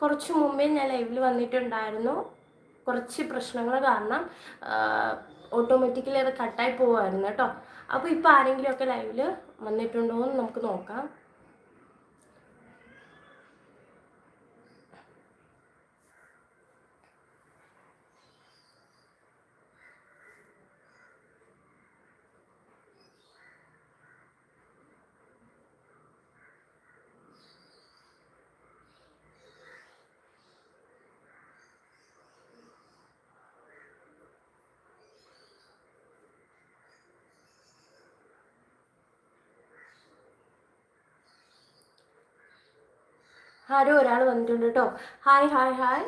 കുറച്ച് മുമ്പേ ഞാൻ ലൈവിൽ വന്നിട്ടുണ്ടായിരുന്നു. കുറച്ച് പ്രശ്നങ്ങൾ കാരണം ഓട്ടോമാറ്റിക്കലി അത് കട്ടായി പോവായിരുന്നു കേട്ടോ. അപ്പോൾ ഇപ്പോൾ ആരെങ്കിലുമൊക്കെ ലൈവിൽ വന്നിട്ടുണ്ടോ എന്ന് നമുക്ക് നോക്കാം. ആരോ ഒരാൾ വന്നിട്ടുണ്ട് കേട്ടോ ഹായ് ഹായ് ഹായ്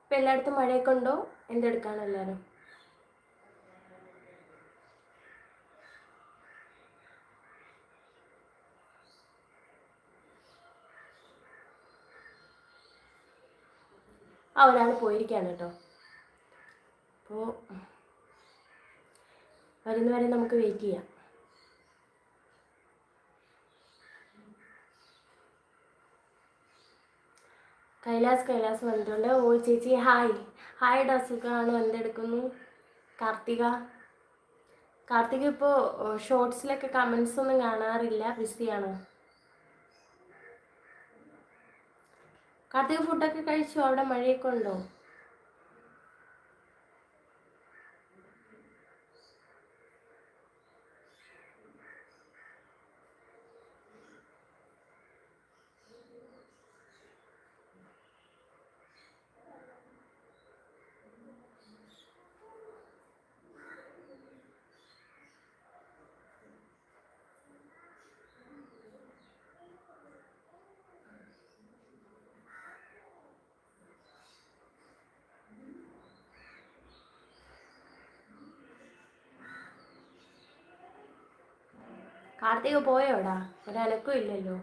ഇപ്പം എല്ലായിടത്തും മഴയൊക്കെ ഉണ്ടോ? എന്തെടുക്കാണ് എല്ലാവരും ആ ഒരാൾ പോയിരിക്കുകയാണ് കേട്ടോ. അപ്പോൾ വരുന്നവരെ നമുക്ക് വെയിറ്റ് ചെയ്യാം. കൈലാസ് കൈലാസ് വന്നിട്ടുണ്ട്. ഓ ചേച്ചി ഹായ് ഹായ് ഡാ സുഖമാണ് എന്തെടുക്കുന്നു കാർത്തിക കാർത്തിക ഇപ്പോൾ ഷോർട്സിലൊക്കെ കമൻസ് ഒന്നും കാണാറില്ല. ബിസിയാണോ കാർത്തിക ഫുഡൊക്കെ കഴിച്ചോ? അവിടെ മഴയൊക്കെ ഉണ്ടോ? കാർത്തിക പോയോടാ ഒരനക്കും ഇല്ലല്ലോ.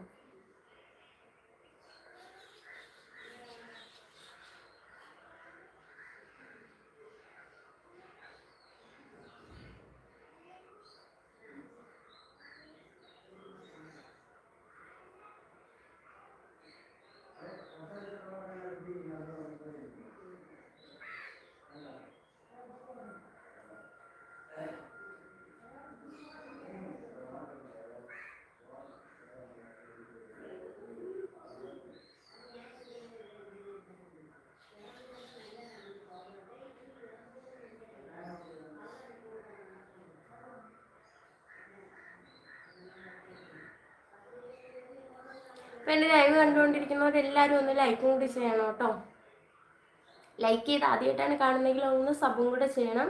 അപ്പം എന്റെ ലൈവ് കണ്ടുകൊണ്ടിരിക്കുന്നവരെല്ലാവരും ഒന്ന് ലൈക്കും കൂടി ചെയ്യണം കേട്ടോ. ലൈക്ക് ചെയ്ത് ആദ്യമായിട്ടാണ് കാണുന്നെങ്കിൽ ഒന്ന് സബും കൂടെ ചെയ്യണം.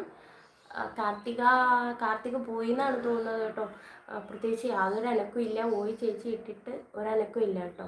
കാർത്തിക കാർത്തിക പോയി എന്നാണ് തോന്നുന്നത് കേട്ടോ. പ്രത്യേകിച്ച് യാതൊരു അനക്കും ഇല്ല. പോയി ചേച്ചി ഇട്ടിട്ട് ഒരനക്കും ഇല്ല കേട്ടോ.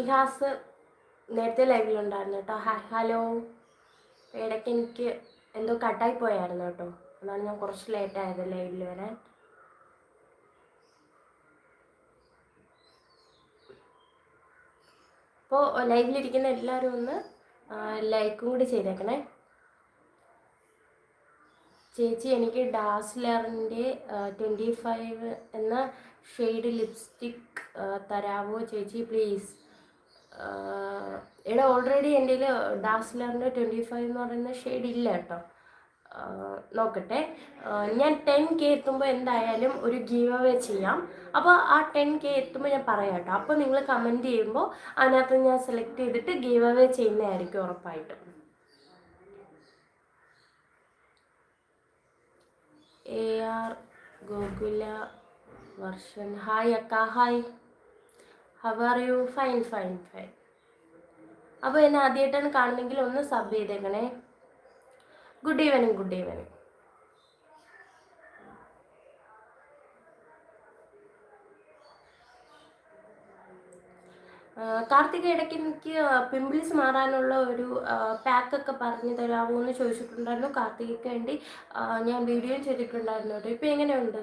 നിഹാസ് നേരത്തെ ലൈവിലുണ്ടായിരുന്നു കേട്ടോ. ഹലോ. ഇടയ്ക്ക് എനിക്ക് എന്തോ കട്ടായി പോയായിരുന്നു കേട്ടോ. അതാണ് ഞാൻ കുറച്ച് ലേറ്റ് ആയത് ലൈവിൽ വരാൻ. അപ്പോൾ ലൈവിലിരിക്കുന്ന എല്ലാവരും ഒന്ന് ലൈക്കും കൂടി ചെയ്തേക്കണേ. ചേച്ചി എനിക്ക് ഡാസ്ലറിന്റെ ട്വന്റി ഫൈവ് എന്ന ഷെയ്ഡ് ലിപ്സ്റ്റിക് തരാമോ ചേച്ചി പ്ലീസ് എടാ ഓൾറെഡി എന്റെ ഡാസ്ലറിന്റെ ട്വന്റി ഫൈവ് എന്ന് പറയുന്ന ഷെയ്ഡ് ഇല്ല കേട്ടോ. നോക്കട്ടെ. ഞാൻ ടെൻ കെ എത്തുമ്പോൾ എന്തായാലും ഒരു ഗീവ് അവേ ചെയ്യാം. അപ്പോൾ ആ ടെൻ കെ എത്തുമ്പോൾ ഞാൻ പറയാം കേട്ടോ. അപ്പോൾ നിങ്ങൾ കമന്റ് ചെയ്യുമ്പോൾ അതിനകത്ത് ഞാൻ സെലക്ട് ചെയ്തിട്ട് ഗീവ് അവേ ചെയ്യുന്നതായിരിക്കും ഉറപ്പായിട്ടും. A R Gokula Varshan. Hi അക്ക hi how are you fine fine fine അപ്പോൾ എന്നെ ആദ്യമായിട്ടാണ് കാണുന്നെങ്കിൽ ഒന്ന് സബ് ചെയ്തേക്കണേ. Good evening good evening Karthika ഇടയ്ക്ക് എനിക്ക് പിമ്പിൾസ് മാറാനുള്ള ഒരു പാക്കൊക്കെ പറഞ്ഞു തരാമോ എന്ന് ചോദിച്ചിട്ടുണ്ടായിരുന്നു. കാർത്തികയ്ക്ക് വേണ്ടി ഞാൻ വീഡിയോ ചെയ്തിട്ടുണ്ടായിരുന്നു കേട്ടോ. ഇപ്പം എങ്ങനെയുണ്ട്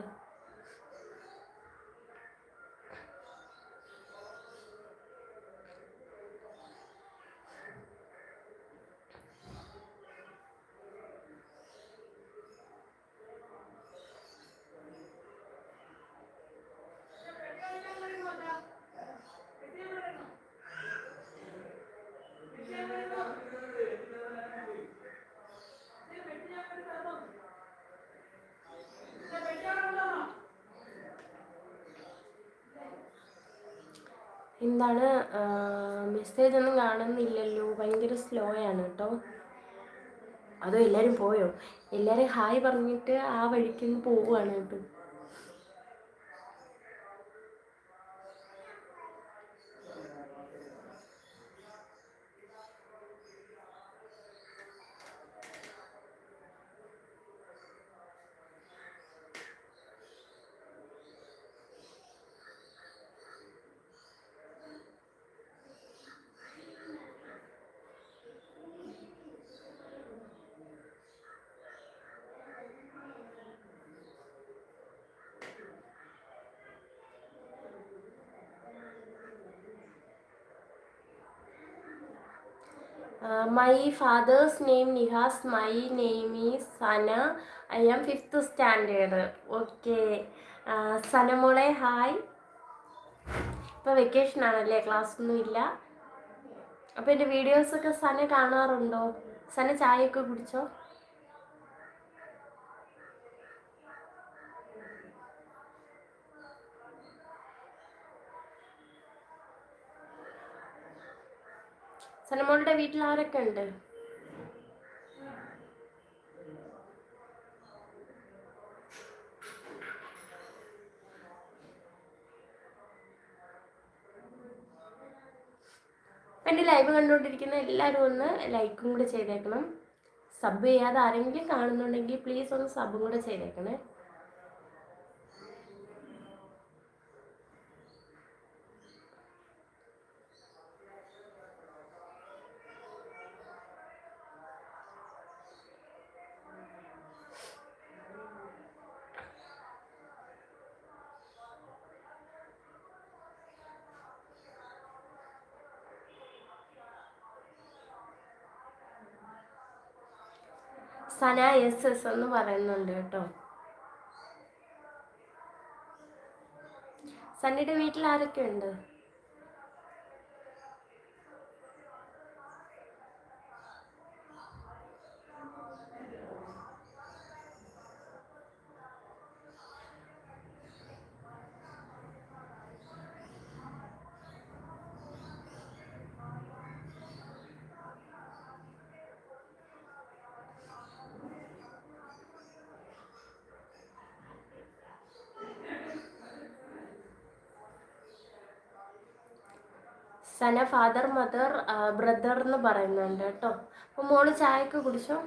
എന്താണ് മെസ്സേജ് ഒന്നും കാണുന്നില്ലല്ലോ ഭയങ്കര സ്ലോ ആണ് കേട്ടോ. അതോ എല്ലാവരും പോയോ? എല്ലാവരും ഹായ് പറഞ്ഞിട്ട് ആ വഴിക്ക് പോവുകയാണ് കേട്ടോ my father's name Nihas my name is Sana I am fifth standard okay സനമോളെ hi ഇപ്പോൾ വെക്കേഷൻ ആണല്ലേ? ക്ലാസ് ഒന്നും ഇല്ല. അപ്പോൾ എന്റെ വീഡിയോസൊക്കെ സന കാണാറുണ്ടോ? സന ചായയൊക്കെ കുടിച്ചോ? സനമോളുടെ വീട്ടിൽ ആരൊക്കെ ഉണ്ട്? എന്റെ ലൈവ് കണ്ടുകൊണ്ടിരിക്കുന്ന എല്ലാവരും ഒന്ന് ലൈക്കും കൂടെ ചെയ്തേക്കണം. സബ് ചെയ്യാതെ ആരെങ്കിലും കാണുന്നുണ്ടെങ്കിൽ പ്ലീസ് ഒന്ന് സബും കൂടെ ചെയ്തേക്കണേ. സന എസ് എസ് എന്ന് പറയുന്നുണ്ട് കേട്ടോ. സണ്ണിയുടെ വീട്ടിൽ ആരൊക്കെ ഉണ്ട്? സന ഫാദർ മദർ ബ്രദർ എന്ന് പറയുന്നുണ്ട് കേട്ടോ. അപ്പോൾ മോൾ ചായയൊക്കെ കുടിച്ചോ?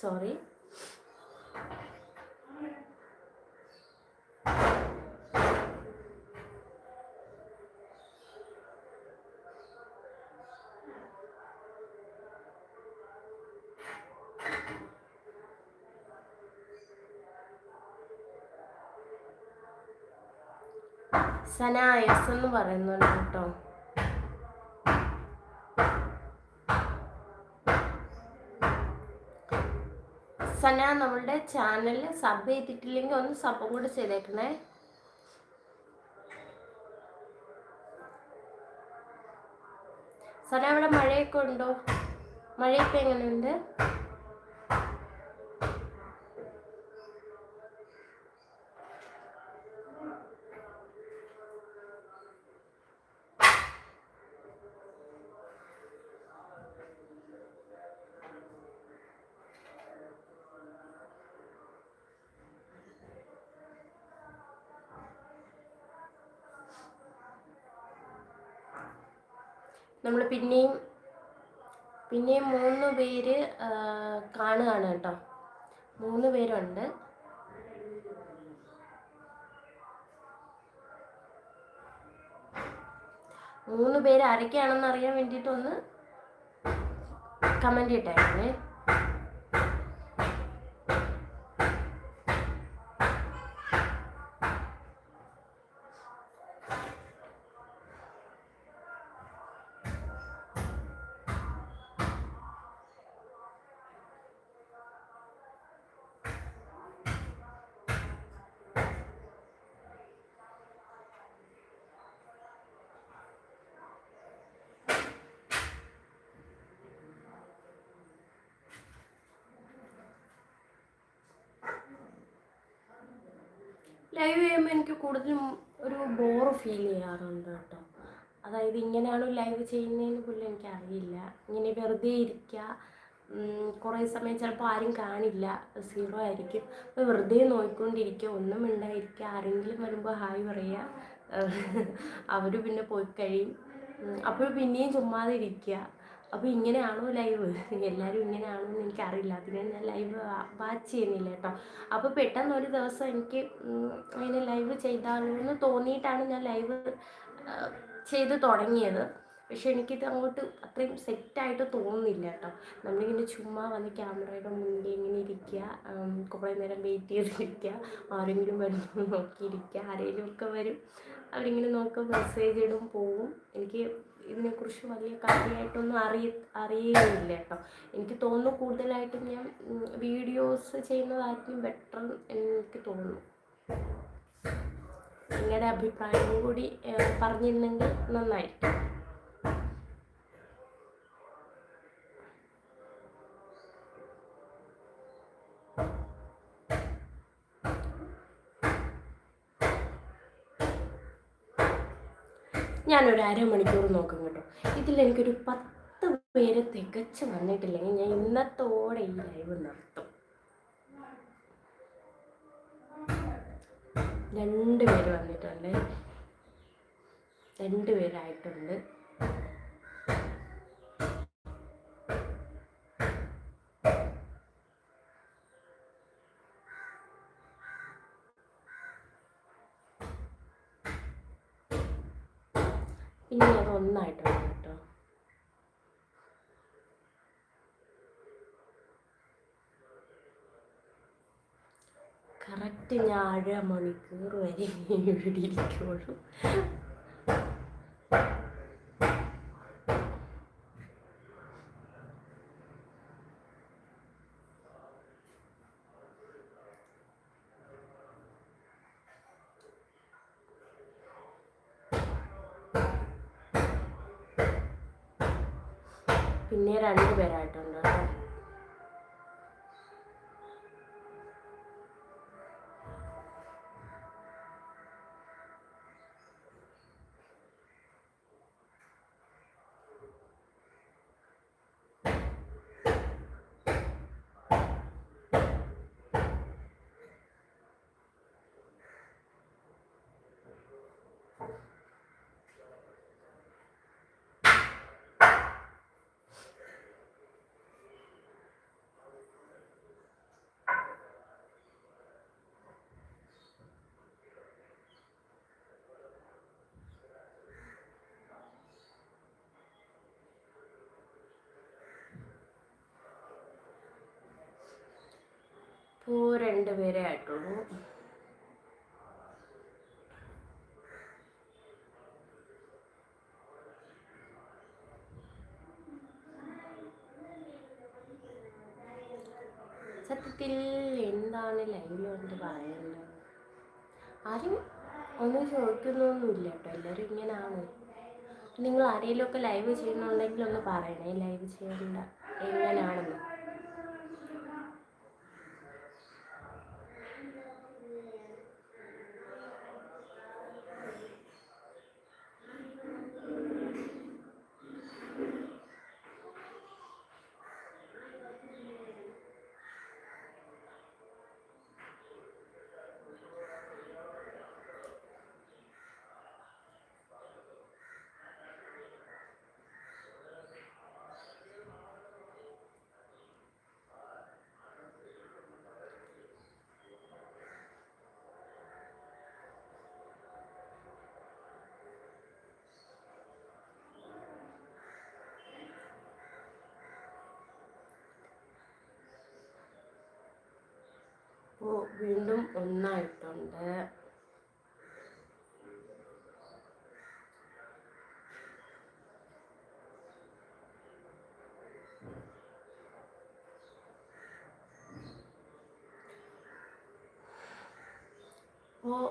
സോറി. സനായസ് എന്ന് പറയുന്നുണ്ട് കേട്ടോ. സന നമ്മളുടെ ചാനൽ സബ് ചെയ്തിട്ടില്ലെങ്കിൽ ഒന്ന് സബും കൂടെ ചെയ്തേക്കണേ സന അവിടെ മഴയൊക്കെ ഉണ്ടോ? മഴയൊക്കെ എങ്ങനെയുണ്ട്? നമ്മൾ പിന്നെയും പിന്നെയും മൂന്ന് പേര് കാണുകയാണ് കേട്ടോ. മൂന്ന് പേരുണ്ട്. മൂന്ന് പേര് ആരൊക്കെയാണെന്ന് അറിയാൻ വേണ്ടിയിട്ടൊന്ന് കമന്റ് ഇട്ടായിരുന്നേ ലൈവ് ചെയ്യുമ്പോൾ എനിക്ക് കൂടുതലും ഒരു ബോറ് ഫീൽ ചെയ്യാറുണ്ട് കേട്ടോ. അതായത് ഇങ്ങനെയാണോ ലൈവ് ചെയ്യുന്നതെന്ന് പോലും എനിക്കറിയില്ല. ഇങ്ങനെ വെറുതെ ഇരിക്കുക കുറേ സമയം ചിലപ്പോൾ ആരും കാണില്ല. സീറോ ആയിരിക്കും. അപ്പോൾ വെറുതെ നോക്കിക്കൊണ്ടിരിക്കുക ഒന്നും ഉണ്ടായിരിക്കുക ആരെങ്കിലും വരുമ്പോൾ ഹായ് പറയുക അവർ പിന്നെ പോയി കഴിയും. അപ്പോൾ പിന്നെയും ചുമ്മാതെ ഇരിക്കുക അപ്പോൾ ഇങ്ങനെയാണോ ലൈവ് എല്ലാവരും ഇങ്ങനെയാണോ എന്ന് എനിക്കറിയില്ല. അതിനെ ഞാൻ ലൈവ് വാച്ച് ചെയ്യുന്നില്ല കേട്ടോ. അപ്പോൾ പെട്ടെന്ന് ഒരു ദിവസം എനിക്ക് അങ്ങനെ ലൈവ് ചെയ്താലോ എന്ന് തോന്നിയിട്ടാണ് ഞാൻ ലൈവ് ചെയ്ത് തുടങ്ങിയത്. പക്ഷെ എനിക്കിത് അങ്ങോട്ട് അത്രയും സെറ്റായിട്ട് തോന്നുന്നില്ല കേട്ടോ. നമ്മളിങ്ങനെ ചുമ്മാ വന്ന് ക്യാമറയുടെ മുന്നിൽ ഇങ്ങനെ ഇരിക്കുക കുറേ നേരം വെയിറ്റ് ചെയ്തിരിക്കുക ആരെങ്കിലും വരുന്നു നോക്കിയിരിക്കുക ആരെങ്കിലും ഒക്കെ വരും. അവരിങ്ങനെ നോക്കുക മെസ്സേജ് ഇടും പോവും. എനിക്ക് ഇതിനെക്കുറിച്ച് വലിയ കാര്യമായിട്ടൊന്നും അറിയ അറിയുകയില്ല കേട്ടോ. എനിക്ക് തോന്നുന്നു കൂടുതലായിട്ടും ഞാൻ വീഡിയോസ് ചെയ്യുന്നതായിരിക്കും ബെറ്റർ എനിക്ക് തോന്നുന്നു. നിങ്ങളുടെ അഭിപ്രായം കൂടി പറഞ്ഞിരുന്നെങ്കിൽ നന്നായിരിക്കും. ഞാനൊരു അരമണിക്കൂർ നോക്കും കേട്ടോ. ഇതിൽ എനിക്കൊരു പത്ത് പേര് തികച്ച് വന്നിട്ടില്ലെങ്കിൽ ഞാൻ ഇന്നത്തോടെ ഈ ലൈവ് നടത്തും രണ്ട് പേര് വന്നിട്ടുണ്ട്. രണ്ട് പേരായിട്ടുണ്ട്. അത് കേട്ടോ. കറക്റ്റ് ഞാൻ അര മണിക്കൂർ വരെ ഇവിടെ ഇരിക്കുള്ളൂ പിന്നെ രണ്ട് പേരായിട്ടുണ്ട്. രണ്ട് പേരെ ആയിട്ടുള്ളൂ. സത്യത്തിൽ എന്താണ് ലൈവിലോട്ട് പറയുന്നത് ആരും ഒന്നും ചോദിക്കുന്നൊന്നുമില്ല കേട്ടോ. എല്ലാവരും ഇങ്ങനെയാണ് നിങ്ങൾ ആരെങ്കിലുമൊക്കെ ലൈവ് ചെയ്യുന്നുണ്ടെങ്കിൽ ഒന്ന് പറയണേ. ലൈവ് ചെയ്യേണ്ട. എങ്ങനെയാണെന്ന് അപ്പോൾ വീണ്ടും ഒന്നായിട്ടുണ്ട്. അപ്പോൾ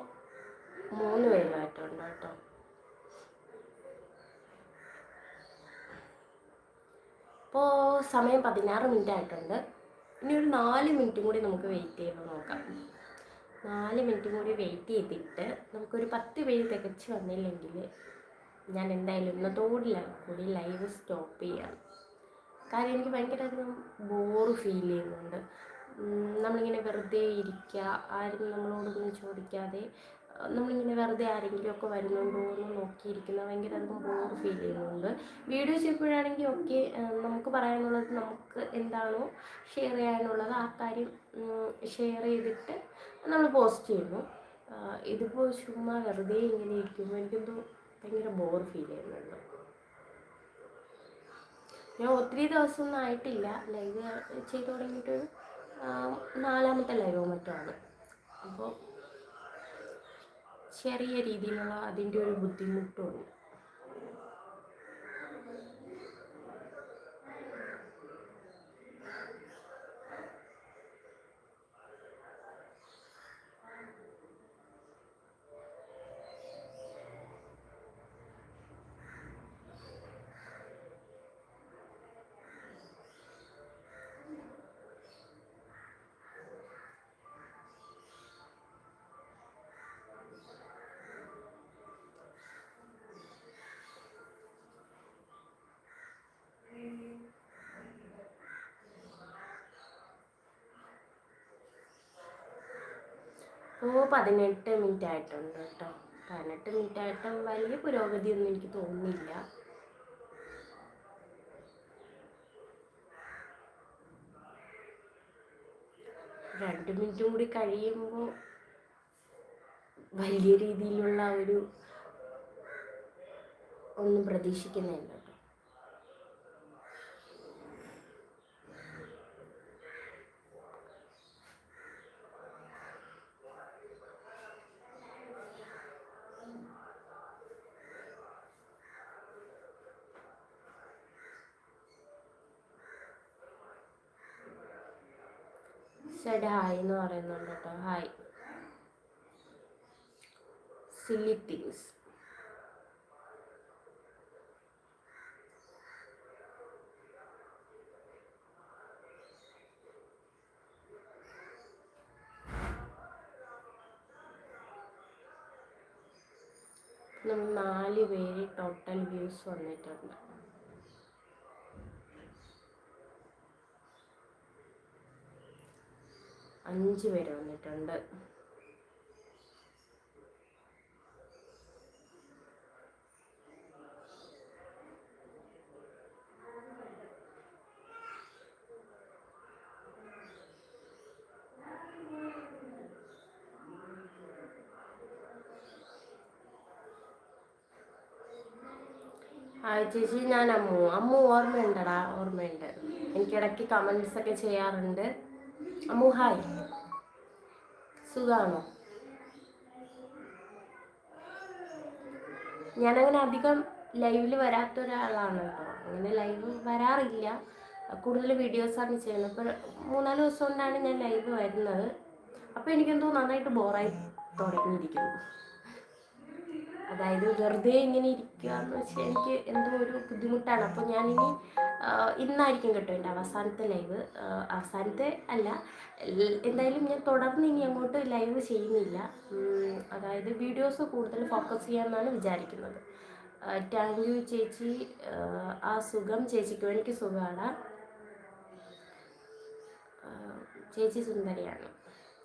മൂന്ന് പേരുമായിട്ടുണ്ട് കേട്ടോ. ഇപ്പോൾ സമയം പതിനാറ് മിനിറ്റ് ആയിട്ടുണ്ട് ഇനി ഒരു നാല് മിനിറ്റും കൂടി നമുക്ക് വെയിറ്റ് ചെയ്ത് നോക്കാം. നാല് മിനിറ്റും കൂടി വെയിറ്റ് ചെയ്തിട്ട് നമുക്കൊരു പത്ത് പേര് തികച്ച് വന്നില്ലെങ്കിൽ ഞാൻ എന്തായാലും ഇന്നത്തോടില്ല കൂടി ലൈവ് സ്റ്റോപ്പ് ചെയ്യാം. കാര്യം എനിക്ക് ഭയങ്കര അധികം ബോറ് ഫീൽ ചെയ്യുന്നുണ്ട്. നമ്മളിങ്ങനെ വെറുതെ ഇരിക്കുക ആരും നമ്മളോടൊന്നും ചോദിക്കാതെ നമ്മളിങ്ങനെ വെറുതെ ആരെങ്കിലുമൊക്കെ വരുന്നുണ്ടോ എന്ന് നോക്കിയിരിക്കുന്ന ഭയങ്കര അധികം ബോർ ഫീൽ ചെയ്യുന്നുണ്ട് വീഡിയോ ചെയ്യുമ്പോഴാണെങ്കിൽ ഓക്കെ നമുക്ക് പറയാനുള്ളത് നമുക്ക് എന്താണോ ഷെയർ ചെയ്യാനുള്ളത് ആ കാര്യം ഷെയർ ചെയ്തിട്ട് നമ്മൾ പോസ്റ്റ് ചെയ്യുന്നു. ഇതിപ്പോൾ ചുമ്മാ വെറുതെ ഇങ്ങനെ ഇരിക്കുമ്പോൾ എനിക്കെന്തോ ഭയങ്കര ബോർ ഫീൽ ചെയ്യുന്നുണ്ട്. ഞാൻ ഒത്തിരി ദിവസമൊന്നും ആയിട്ടില്ല. ലൈവ് ചെയ്തു തുടങ്ങിയിട്ട് നാലാമത്തെ ലൈവോ മറ്റോ അപ്പോൾ ചെറിയ രീതിയിലുള്ള അതിന്റെ ഒരു ബുദ്ധിമുട്ടുണ്ട് ഇപ്പോൾ പതിനെട്ട് മിനിറ്റ് ആയിട്ടുണ്ട് കേട്ടോ. പതിനെട്ട് മിനിറ്റ് ആയിട്ടും വലിയ പുരോഗതിയൊന്നും എനിക്ക് തോന്നുന്നില്ല. രണ്ട് മിനിറ്റും കൂടി കഴിയുമ്പോൾ വലിയ രീതിയിലുള്ള ഒരു ഒന്നും പ്രതീക്ഷിക്കുന്നില്ല. കേട്ടോ ഹായ് എന്ന് പറയുന്നുണ്ട് കേട്ടോ ഹായ് സില്ലി തിങ്സ് നാല് പേര് ടോട്ടൽ വ്യൂസ് വന്നിട്ടുണ്ട്. അഞ്ച് പേര് വന്നിട്ടുണ്ട്. ആ ചേച്ചി ഞാൻ അമ്മു. അമ്മു ഓർമ്മയുണ്ടടാ ഓർമ്മയുണ്ട്. എനിക്കിടയ്ക്ക് കമൻസ് ഒക്കെ ചെയ്യാറുണ്ട്. അമ്മു ഹായ് സുഖാണോ? ഞാനങ്ങനെ അധികം ലൈവിൽ വരാത്ത ഒരാളാണ് കേട്ടോ അങ്ങനെ ലൈവ് വരാറില്ല. കൂടുതൽ വീഡിയോസാണ് ചെയ്യുന്നത്. ഇപ്പോൾ മൂന്നാൽ ദിവസം കൊണ്ടാണ് ഞാൻ ലൈവ് വരുന്നത്. അപ്പോൾ എനിക്കെന്തോ നന്നായിട്ട് ബോറായി തുടങ്ങിയിരിക്കുന്നു. അതായത് വെറുതെ ഇങ്ങനെ ഇരിക്കുക എന്ന് വെച്ചാൽ എനിക്ക് എന്തോ ഒരു ബുദ്ധിമുട്ടാണ്. അപ്പോൾ ഞാനിനി ഇന്നായിരിക്കും കേട്ടോ എന്റെ അവസാനത്തെ ലൈവ്. അവസാനത്തെ അല്ല എന്തായാലും ഞാൻ തുടർന്ന് ഇനി അങ്ങോട്ട് ലൈവ് ചെയ്യുന്നില്ല. അതായത് വീഡിയോസ് കൂടുതൽ ഫോക്കസ് ചെയ്യാമെന്നാണ് വിചാരിക്കുന്നത്. താങ്ക് യു ചേച്ചി. ആ സുഖം ചേച്ചിക്കും എനിക്ക് സുഖമാണ്. ചേച്ചി സുന്ദരിയാണ്.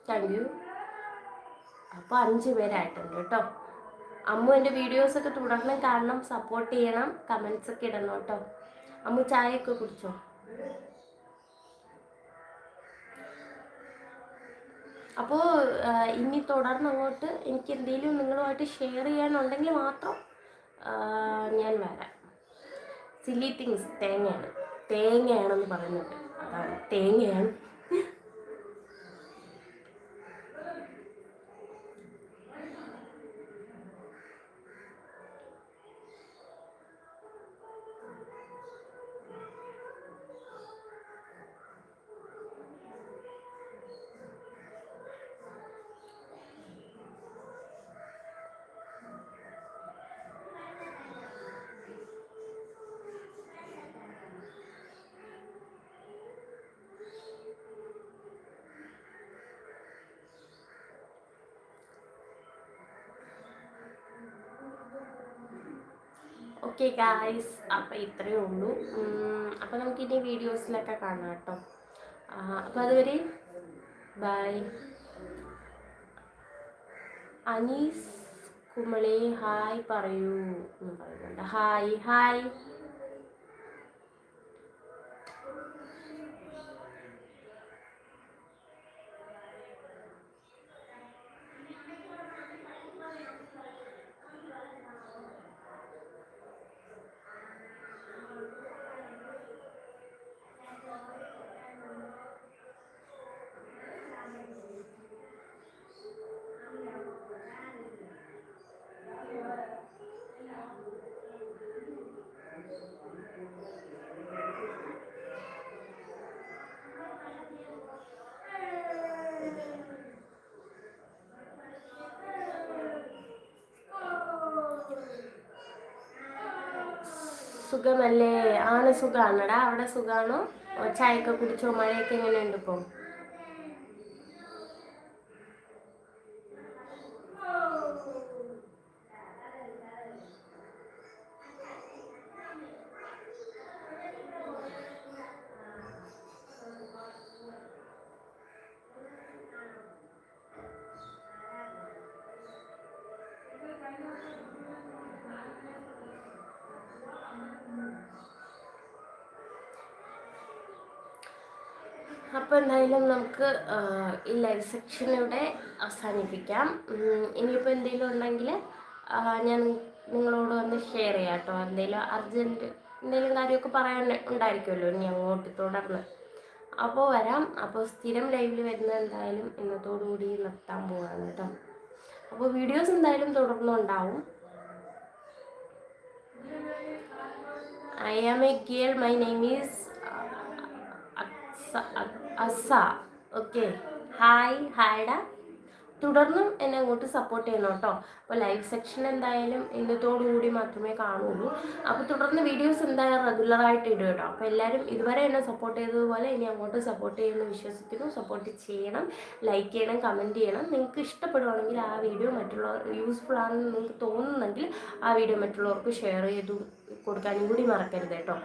താങ്ക് യു അപ്പോൾ അഞ്ച് പേരായിട്ടുണ്ട് കേട്ടോ. അമ്മു എന്റെ വീഡിയോസൊക്കെ തുടർന്ന് കാണണം സപ്പോർട്ട് ചെയ്യണം കമൻസ് ഒക്കെ ഇടണം കേട്ടോ. അമ്മു ചായയൊക്കെ കുടിച്ചോ? അപ്പോൾ ഇനി തുടർന്ന് അങ്ങോട്ട് എനിക്ക് എന്തെങ്കിലും നിങ്ങളുമായിട്ട് ഷെയർ ചെയ്യാനുണ്ടെങ്കിൽ മാത്രം ഞാൻ വരാം. സില്ലി തിങ്സ് തേങ്ങയാണ്. തേങ്ങയാണെന്ന് പറയുന്നുണ്ട്. അതാണ് തേങ്ങയാണ്. ഓക്കെ ഗായ്സ് അപ്പോൾ ഇത്രയേ ഉള്ളൂ. അപ്പോൾ നമുക്കിനി വീഡിയോസിലൊക്കെ കാണാം കേട്ടോ. അപ്പോൾ അതുവരെ ബൈ അനീസ് കുമളി ഹായ് പറയൂ. എന്ന് പറയുന്നുണ്ട്. ഹായ് ഹായ് സുഖമല്ലേ? ആണ് സുഖമാണടാ അവിടെ സുഖമാണോ ചായയൊക്കെ കുടിച്ചോ? മഴയൊക്കെ എങ്ങനെയുണ്ട് ഇപ്പോൾ അപ്പോൾ എന്തായാലും നമുക്ക് ഈ ലൈവ് സെക്ഷനിലൂടെ അവസാനിപ്പിക്കാം. ഇനിയിപ്പോൾ എന്തെങ്കിലും ഉണ്ടെങ്കിൽ ഞാൻ നിങ്ങളോട് വന്ന് ഷെയർ ചെയ്യാം കേട്ടോ. എന്തെങ്കിലും അർജന്റ് എന്തെങ്കിലും കാര്യമൊക്കെ പറയാൻ ഉണ്ടായിരിക്കുമല്ലോ ഇനി അങ്ങോട്ട് തുടർന്ന്. അപ്പോൾ വരാം. അപ്പോൾ സ്ഥിരം ലൈവിൽ വരുന്നത് എന്തായാലും ഇന്നത്തോടുകൂടി നിർത്താൻ പോവാണ് കേട്ടോ. അപ്പോൾ വീഡിയോസ് എന്തായാലും തുടർന്നുണ്ടാവും. I am a girl my name is Asa. Okay hi ഹായ്ഡ തുടർന്നും എന്നെ അങ്ങോട്ട് സപ്പോർട്ട് ചെയ്യണം കേട്ടോ. അപ്പോൾ ലൈവ് സെക്ഷൻ എന്തായാലും കൂടി മാത്രമേ കാണുള്ളൂ. അപ്പോൾ തുടർന്ന് വീഡിയോസ് എന്തായാലും റെഗുലറായിട്ട് ഇടും കേട്ടോ. അപ്പോൾ എല്ലാവരും ഇതുവരെ എന്നെ സപ്പോർട്ട് ചെയ്തതുപോലെ ഇനി അങ്ങോട്ട് സപ്പോർട്ട് ചെയ്യുമെന്ന് വിശ്വസിക്കുന്നു. സപ്പോർട്ട് ചെയ്യണം ലൈക്ക് ചെയ്യണം കമന്റ് ചെയ്യണം. നിങ്ങൾക്ക് ഇഷ്ടപ്പെടുവാണെങ്കിൽ ആ വീഡിയോ മറ്റുള്ളവർ യൂസ്ഫുൾ ആണെന്ന് നിങ്ങൾക്ക് തോന്നുന്നെങ്കിൽ ആ വീഡിയോ മറ്റുള്ളവർക്ക് ഷെയർ ചെയ്തു കൊടുക്കാനും കൂടി മറക്കരുത് കേട്ടോ.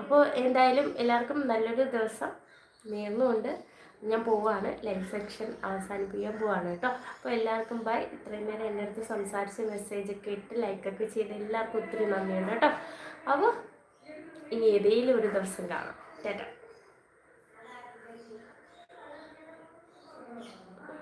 അപ്പോൾ എന്തായാലും എല്ലാവർക്കും നല്ലൊരു ദിവസം നേർന്നുകൊണ്ട് ഞാൻ പോവാണ്. ലൈവ് സെക്ഷൻ അവസാനിപ്പിക്കാൻ പോവാണ് കേട്ടോ. അപ്പോൾ എല്ലാവർക്കും ബൈ ഇത്രയും നേരം എന്റെ അടുത്ത് സംസാരിച്ച് മെസ്സേജൊക്കെ ഇട്ട് ലൈക്കൊക്കെ ചെയ്ത് എല്ലാവർക്കും ഒത്തിരി നന്ദിയുണ്ട് കേട്ടോ. അപ്പോൾ ഇനി ഏതെങ്കിലും ഒരു ദിവസം കാണാം. ചേട്ടാ